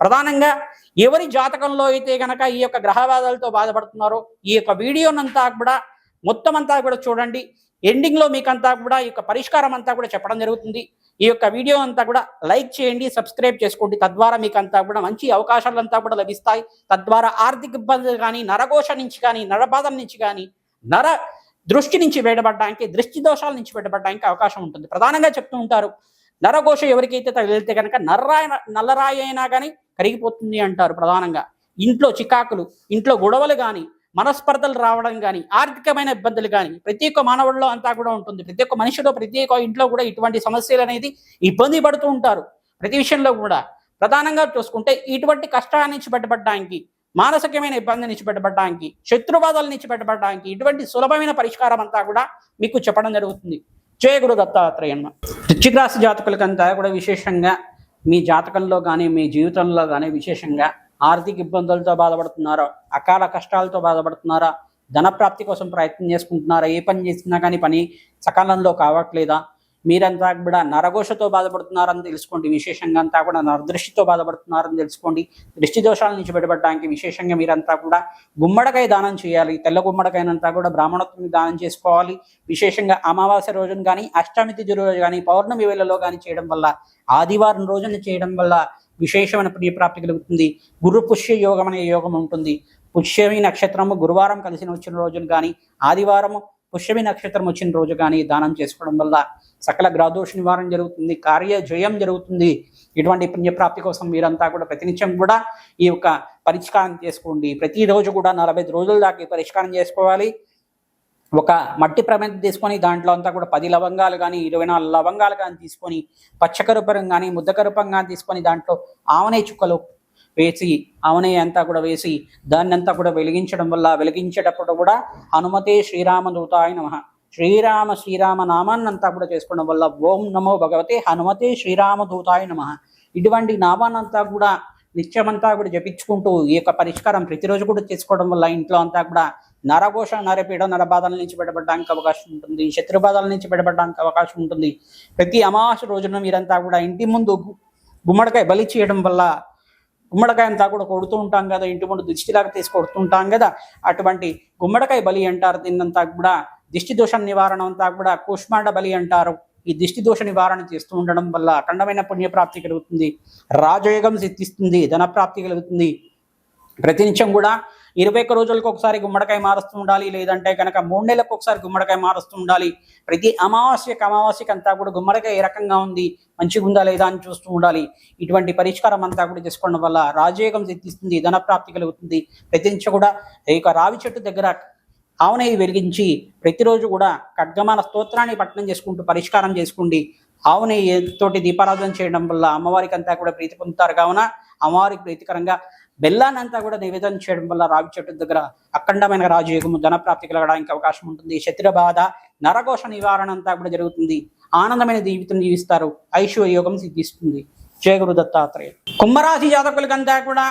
ప్రధానంగా ఎవరి జాతకంలో అయితే గనక ఈ యొక్క గ్రహవాదాలతో బాధపడుతున్నారో ఈ యొక్క వీడియోనంతా కూడా మొత్తం అంతా కూడా చూడండి. ఎండింగ్లో మీకంతా కూడా ఈ యొక్క పరిష్కారం అంతా కూడా చెప్పడం జరుగుతుంది. ఈ యొక్క వీడియో అంతా కూడా లైక్ చేయండి సబ్స్క్రైబ్ చేసుకోండి. తద్వారా మీకు అంతా కూడా మంచి అవకాశాలు అంతా కూడా లభిస్తాయి. తద్వారా ఆర్థిక ఇబ్బందులు కానీ నరఘోష నుంచి కానీ నరబాధల నుంచి కానీ నర దృష్టి నుంచి బయటపడడానికి దృష్టి దోషాల నుంచి బయటపడడానికి అవకాశం ఉంటుంది. ప్రధానంగా చెప్తూ ఉంటారు నరఘోష ఎవరికైతే తగిలితే కనుక నర్రాయ నల్లరాయి అయినా కానీ కరిగిపోతుంది అంటారు ప్రధానంగా. ఇంట్లో చికాకులు ఇంట్లో గొడవలు కానీ మనస్పర్ధలు రావడం కానీ ఆర్థికమైన ఇబ్బందులు కానీ ప్రతి ఒక్క మానవుల్లో అంతా కూడా ఉంటుంది. ప్రతి ఒక్క మనిషిలో ప్రతి ఒక్క ఇంట్లో కూడా ఇటువంటి సమస్యలు అనేది ఇబ్బంది పడుతూ ఉంటారు. ప్రతి విషయంలో కూడా. ప్రధానంగా చూసుకుంటే ఇటువంటి కష్టాల నుంచి బయటపడడానికి మానసికమైన ఇబ్బంది నుంచి బయటపడడానికి శత్రుబాధల నుంచి బయటపడడానికి ఇటువంటి సులభమైన పరిష్కారం అంతా కూడా మీకు చెప్పడం జరుగుతుంది. జయ గురు దత్తాత్రేయన్మ వృశ్చిక రాశి జాతకులకంతా కూడా విశేషంగా మీ జాతకంలో కానీ మీ జీవితంలో కానీ విశేషంగా ఆర్థిక ఇబ్బందులతో బాధపడుతున్నారా? అకాల కష్టాలతో బాధపడుతున్నారా? ధనప్రాప్తి కోసం ప్రయత్నం చేసుకుంటున్నారా? ఏ పని చేసినా కానీ పని సకాలంలో కావట్లేదా? మీరంతా కూడా నరఘోషతో బాధపడుతున్నారని తెలుసుకోండి. విశేషంగా అంతా కూడా నరదృష్టితో బాధపడుతున్నారని తెలుసుకోండి. దృష్టి దోషాల నుంచి బయటపడడానికి విశేషంగా మీరంతా కూడా గుమ్మడికాయ దానం చేయాలి. తెల్ల గుమ్మడికాయనంతా కూడా బ్రాహ్మణత్వం దానం చేసుకోవాలి. విశేషంగా అమావాస్య రోజున కానీ అష్టమి తిథి రోజు కానీ పౌర్ణమి వేళలో కానీ చేయడం వల్ల ఆదివారం రోజున చేయడం వల్ల విశేషమైన ప్రియప్రాప్తి కలుగుతుంది. గురు పుష్య యోగం అనే యోగం ఉంటుంది. పుష్యమి నక్షత్రము గురువారం కలిసిన వచ్చిన రోజున కానీ ఆదివారము పుష్యమి నక్షత్రం వచ్చిన రోజు కానీ దానం చేసుకోవడం వల్ల సకల గ్రాదోష నివారణ జరుగుతుంది కార్య జయం జరుగుతుంది. ఇటువంటి పుణ్యప్రాప్తి కోసం మీరంతా కూడా ప్రతినిత్యం కూడా ఈ యొక్క పరిష్కారం చేసుకోండి. ప్రతిరోజు కూడా నలభై రోజుల దాకా ఈ పరిష్కారం చేసుకోవాలి. ఒక మట్టి ప్రమిద తీసుకొని దాంట్లో అంతా కూడా పది లవంగాలు కానీ ఇరవై నాలుగు లవంగాలు కానీ తీసుకొని పచ్చకరుపరం కానీ ముద్దకరూపం కానీ తీసుకొని దాంట్లో ఆవనే చుక్కలు వేసి ఆవనే అంతా కూడా వేసి దాన్ని అంతా కూడా వెలిగించడం వల్ల వెలిగించేటప్పుడు కూడా హనుమతే శ్రీరామదూతాయ నమ. శ్రీరామ శ్రీరామ నామాన్నంతా కూడా చేసుకోవడం వల్ల ఓం నమో భగవతే హనుమతే శ్రీరామదూతాయ నమ. ఇటువంటి నామాన్నంతా కూడా నిత్యమంతా కూడా జపించుకుంటూ ఈ యొక్క పరిష్కారం ప్రతిరోజు కూడా చేసుకోవడం వల్ల ఇంట్లో అంతా కూడా నరఘోష నరపీడ నరబాధల నుంచి బయటపడడానికి అవకాశం ఉంటుంది శత్రుబాధల నుంచి బయటపడడానికి అవకాశం ఉంటుంది. ప్రతి అమావాస్య రోజున మీరంతా కూడా ఇంటి ముందు గుమ్మడికాయ బలి చేయడం వల్ల గుమ్మడికాయ అంతా కూడా కొడుతూ ఉంటాం కదా ఇంటి ముందు దిష్టిలాగా తీసి కొడుతుంటాం కదా అటువంటి గుమ్మడికాయ బలి అంటారు దీన్నంతా కూడా దిష్టి దోష నివారణ అంతా కూడా కూష్మాండ బలి అంటారు. ఈ దిష్టి దోష నివారణ చేస్తూ ఉండడం వల్ల అఖండమైన పుణ్యప్రాప్తి కలుగుతుంది రాజయోగం సిద్ధిస్తుంది ధనప్రాప్తి కలుగుతుంది. ప్రతినిత్యం కూడా ఇరవై ఒక్క రోజులకు ఒకసారి గుమ్మడికాయ మారుస్తూ ఉండాలి లేదంటే కనుక మూడు నెలలకు ఒకసారి గుమ్మడికాయ మారుస్తూ ఉండాలి. ప్రతి అమావాస్యకి అమావాస్యకు అంతా కూడా గుమ్మడికాయ ఏ రకంగా ఉంది మంచిగా ఉందా లేదా అని చూస్తూ ఉండాలి. ఇటువంటి పరిష్కారం అంతా కూడా చేసుకోవడం వల్ల రాజయోగం సిద్ధిస్తుంది ధనప్రాప్తి కలుగుతుంది. ప్రతినిత్యం కూడా ఈ యొక్క రావి చెట్టు దగ్గర ఆవునెయ్యి వెలిగించి ప్రతిరోజు కూడా ఖడ్గమాన స్తోత్రాన్ని పట్టణం చేసుకుంటూ పరిష్కారం చేసుకోండి. ఆవునెయ్యి తోటి దీపారాధన చేయడం వల్ల అమ్మవారికి అంతా కూడా ప్రీతి పొందుతారు. కావున అమ్మవారికి ప్రీతికరంగా బెల్లాన్ని అంతా కూడా నివేదన చేయడం వల్ల రావి చెట్టు దగ్గర అఖండమైన రాజయోగము ధనప్రాప్తి కలగడానికి అవకాశం ఉంటుంది. శత్రు బాధ నరఘోష నివారణ అంతా కూడా జరుగుతుంది. ఆనందమైన జీవితం జీవిస్తారు. ఐశ్వర్యోగం సిద్ధిస్తుంది. జయ గురు దత్తాత్రేయ. కుంభరాశి జాతకులకంతా కూడా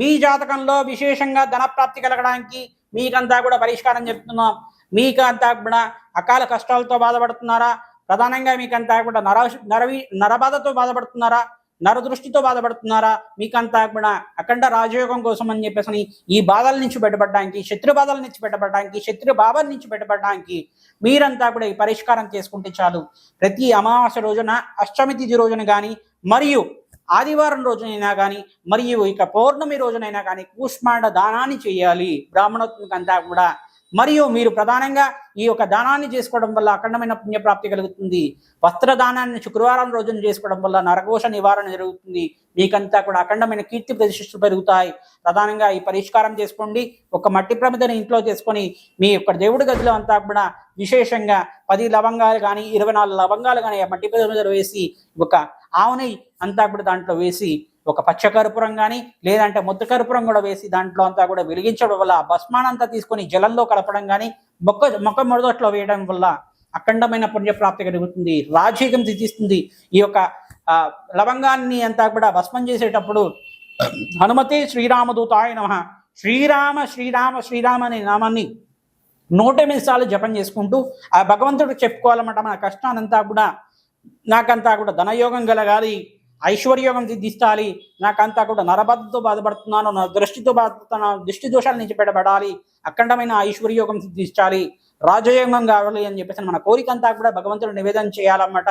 మీ జాతకంలో విశేషంగా ధనప్రాప్తి కలగడానికి మీకంతా కూడా పరిష్కారం చెప్తున్నాం. మీకు అంతా కూడా అకాల కష్టాలతో బాధపడుతున్నారా? ప్రధానంగా మీకంతా కూడా నర నరవి నరబాధతో బాధపడుతున్నారా? నరదృష్టితో బాధపడుతున్నారా? మీకంతా కూడా అఖండ రాజయోగం కోసం అని చెప్పేసి ఈ బాధల నుంచి బయటపడడానికి శత్రు బాధల నుంచి బయటపడడానికి శత్రు భావం నుంచి బయటపడడానికి మీరంతా కూడా ఈ పరిష్కారం చేసుకుంటే చాలు. ప్రతి అమావాస్య రోజున అష్టమి తిథి రోజున కానీ మరియు ఆదివారం రోజునైనా కానీ మరియు ఇక పౌర్ణమి రోజునైనా కానీ కూష్మాండ దానాన్ని చేయాలి. బ్రాహ్మణోత్మకంతా కూడా మరియు మీరు ప్రధానంగా ఈ యొక్క దానాన్ని చేసుకోవడం వల్ల అఖండమైన పుణ్యప్రాప్తి కలుగుతుంది. వస్త్రదానాన్ని శుక్రవారం రోజున చేసుకోవడం వల్ల నరఘోష నివారణ జరుగుతుంది. మీకంతా కూడా అఖండమైన కీర్తి ప్రతిష్టలు పెరుగుతాయి. ప్రధానంగా ఈ పరిష్కారం చేసుకోండి. ఒక మట్టి ప్రమిదని ఇంట్లో చేసుకొని మీ యొక్క దేవుడి గదిలో అంతా కూడా విశేషంగా పది లవంగాలు కానీ ఇరవై నాలుగు లవంగాలు కానీ ఆ మట్టి ప్రమిదలు వేసి ఒక ఆవుని అంతా కూడా దాంట్లో వేసి ఒక పచ్చ కర్పూరం కానీ లేదంటే ముద్ద కర్పూరం కూడా వేసి దాంట్లో అంతా కూడా వెలిగించడం వల్ల ఆ భస్మానంతా తీసుకొని జలంలో కలపడం కానీ మొక్క మొక్క మొదట్లో వేయడం వల్ల అఖండమైన పుణ్యప్రాప్తి కలుగుతుంది రాజీకం సిద్ధిస్తుంది. ఈ యొక్క లవంగాన్ని అంతా కూడా భస్మం చేసేటప్పుడు హనుమతి శ్రీరామదూతాయ నమ. శ్రీరామ శ్రీరామ శ్రీరామ అనే నామాన్ని నూట ఎనిమిది సార్లు జపం చేసుకుంటూ ఆ భగవంతుడికి చెప్పుకోవాలన్నమాట మన కష్టానంతా కూడా నాకంతా కూడా ధనయోగం కలగాలి ఐశ్వర్యోగం సిద్ధిస్తాలి. నాకంతా కూడా నరబద్ధతో బాధపడుతున్నాను నా దృష్టితో బాధపడుతున్నాను దృష్టి దోషాల నుంచి బయటపడాలి. అఖండమైన ఐశ్వర్యోగం సిద్ధించాలి. రాజయోగం కావాలి అని చెప్పేసి మన కోరిక అంతా కూడా భగవంతుడు నివేదన చేయాలన్నమాట.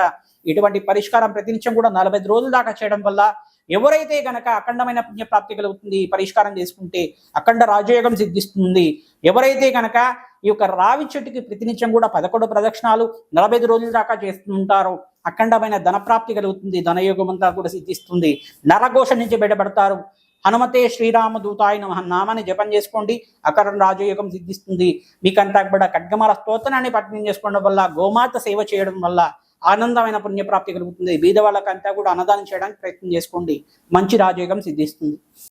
ఇటువంటి పరిష్కారం ప్రతినిత్యం కూడా నలభై రోజుల దాకా చేయడం వల్ల ఎవరైతే గనక అఖండమైన పుణ్యప్రాప్తి కలుగుతుంది పరిష్కారం చేసుకుంటే అఖండ రాజయోగం సిద్ధిస్తుంది. ఎవరైతే గనక ఈ యొక్క రావి చెట్టుకి ప్రతినిత్యం కూడా పదకొండు ప్రదక్షిణాలు నలభై ఐదు రోజుల దాకా చేస్తుంటారు అఖండమైన ధనప్రాప్తి కలుగుతుంది. ధనయోగం అంతా కూడా సిద్ధిస్తుంది. నరఘోష నుంచి బయటపడతారు. హనుమతే శ్రీరామ దూతాయ నమ నామాన్ని జపం చేసుకోండి. అక్కడ రాజయోగం సిద్ధిస్తుంది. మీకంతా కూడా ఖడ్గమాల స్తోత్రాన్ని పఠనం చేసుకోవడం వల్ల గోమాత సేవ చేయడం వల్ల ఆనందమైన పుణ్యప్రాప్తి కలుగుతుంది. బీద వాళ్ళకంతా కూడా అన్నదానం చేయడానికి ప్రయత్నం చేసుకోండి. మంచి రాజయోగం సిద్ధిస్తుంది.